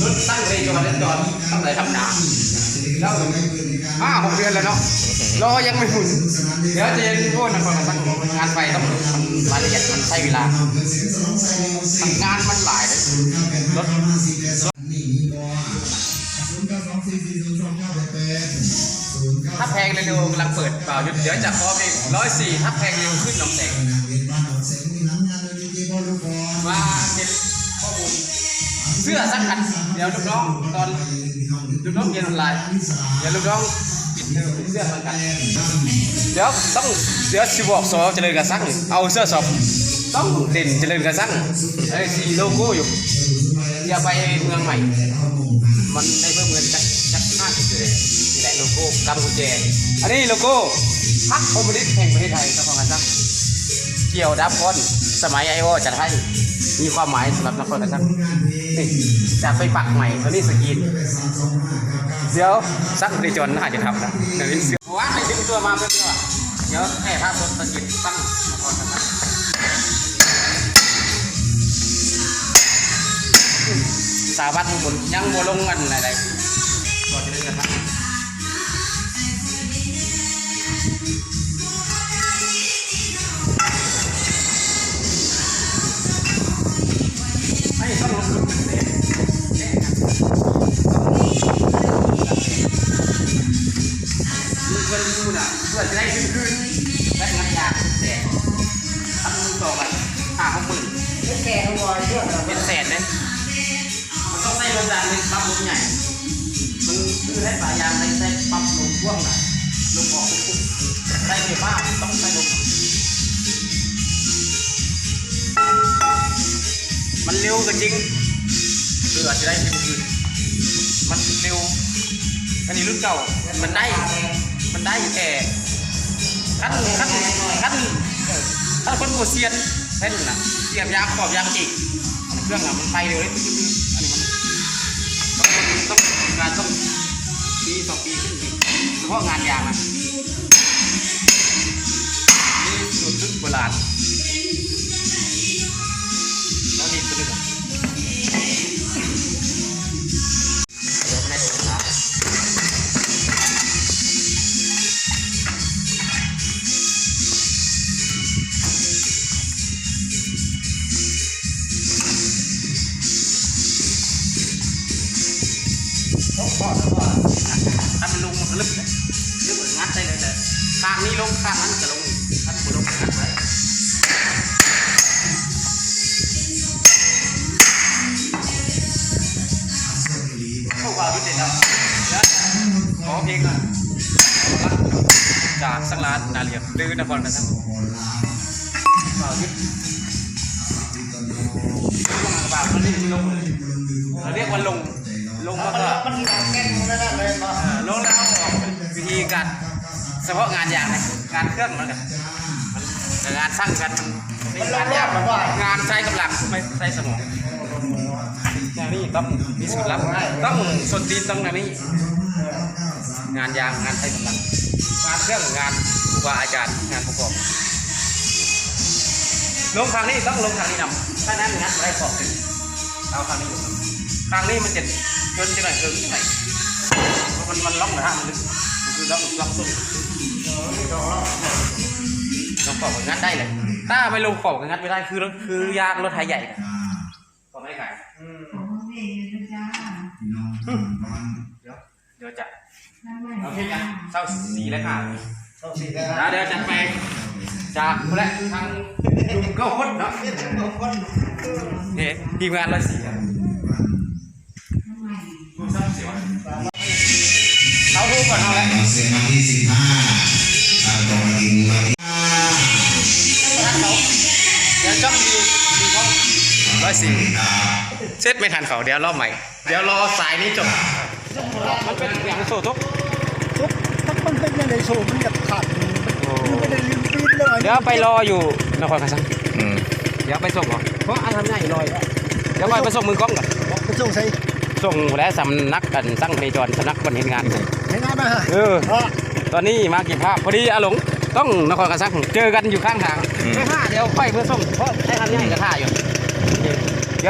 สุดตั้งเลยจังหวัดนั้นก่อนทำไรทำนาแล้วห้าหกเดือนแล้วเนาะล้อยังไม่หุ่นเดี๋ยวจะยังพูดนะครักพนันงานไฟต้องมันรายละเอียดมันใช้เวลาทำงานมันหลายรถถ้าแพงเร็วกำลังเปิดเปล่าเดี๋ยวจะพอมีร้อยสี่ถ้าแพงเร็วขึ้นลองแสงมา สื้อสักคันเดี๋ยวลูกน้องตอนลูกน้องเรียนออนไลน์เดี๋ยวลูกน้องปิดเทอมเสื้อเหมือนกันเดี๋ยวต้องเดี๋ยวสิบอกสอเจริญกระสังเอาเสื้อสอบต้องเด่นเจริญกระสังไอ้สีโลโก้อยู่อย่าไปเมืองใหม่ มันได้เพิ่มเงินจักจักห้าสิบเลยนี่แหละโลโก้กำกุญแจอันนี้โลโก้พรรคคอมมิวนิสต์แห่งประเทศไทยนครกระสังเกี่ยวดับคอนสมัยไอโอจัดให้ มีความหมายสำหรับนครกระสังนี่จะไปปักใหม่ตัวนี้สกรีนเดี๋ยวสักบริจนน่าจะทำนะเดี๋ยวนี้เสือว้าไปดึงตัวมาเพื่อนเดี๋ยวแค่ภาพรถตะกิดตั้งนครกันนะสาวบ้านข้างบนยังบัวลงกันอะไรก็จะได้กันนะให้ ได้ขึ้นขึ้นและงานยากแต่ทำมือต่อไปห้าหกหมื่นแก่หัวเยอะเป็นแสนเลยมันต้องใส่ลมดันเป็นปั๊มลมใหญ่มันคือให้สายยางได้ใส่ปั๊มลมพ่วงน่ะลมออกปุ๊บได้ไฟฟ้าต้องใส่ลมมันเร็วก็จริงคืออาจจะได้ขึ้นขึ้นมันเร็วอันนี้รุ่นเก่ามันได้มันได้แต่ ขั้นขั้นขั้นขั้นคนโบเซียนใช่นนะเสียบยางขอบยางจิกเครื่องอะมันไปเร็วเลยอันนี้มันต้องต้องงานต้องปีสองปีขึ้นปีเฉพาะงานยางนะนี่สูตรรุ่นโบราณ ต้องพอแล้วพอถ้ามันลงมันก็ลึกเลยลึกงัดได้เลยแต่ข้างนี้ลงข้างนั้นจะลงอีกถ้ามันลงงัดไว้เข้าว่าพิเศษแล้วขอเพลงจากสังลานนาเรียมหรือนครกันทั้งบ่าวยุทธบ่าวมันนี่ลงเราเรียกว่าลง เฉพาะงานอย่างนะงานเครื่องมันกันมันแต่งานสร้างกันมันเป็นงานยากงานใช้กำลังไม่ใช้สมองอย่างนี้ต้องมีสูตรลับต้องสนตีนต้องอย่างนี้ งานยางงานใช้กำลังงานเครื่องงานครูบาอาจารย์งานประกอบลงทางนี้ต้องลงทางนี้นำถ้านั้นงานไม่ได้ขอบถึงเอาทางนี้อยู่ทางนี้มันจะจนจะหน่อยเอิงจะหน่อยมันมันล็อกเหรอฮะมันมันคือ ล็อกล็อกซุ้มลงขอบกับงัดได้เลย ถ้าไม่ลงขอบกับงัดไม่ได้คือคือยางรถไทยใหญ่กันขอบไม่ขายเดี๋ยวจะเอเพียงกันเศร้าสีและขาดต้องสีแล้วเดี๋ยวจะไปจากคนละทางลุงก้าคนเนาะเนี่ยทีมงานเร้อยสี่ ก่อนเอาแล้วเซนวันที่สิบห้าตามตรงยิงวันที่ห้าเดี๋ยวจ้องดีดีเขาร้อยสี่เซตไม่ทันเขาเดี๋ยวรอบใหม่ เดี๋ยวรอสายนี้จบ มันเป็นอย่างโซทุกทุกมันเป็นยังไงโชว์มันจะขาดมันไม่ได้ลืมปีนเลยเดี๋ยวไปรออยู่นครกระสังเดี๋ยวไปส่งก่อนเพราะอันทำง่ายลอยเดี๋ยวไปส่งมือกล้องก่อนไปส่งใส่ส่งและสำนักกันตั้งเพจรสำนักบันเห็นงาน ให้ง่ายมาฮะเออ ตอนนี้มากี่ภาพพอดีอาหลงต้องนครกระสังเจอกันอยู่ข้างทางไม่ห้าเดี๋ยวค่อยเพื่อส่งเพราะไอ้ทำง่ายกระท่าอยู่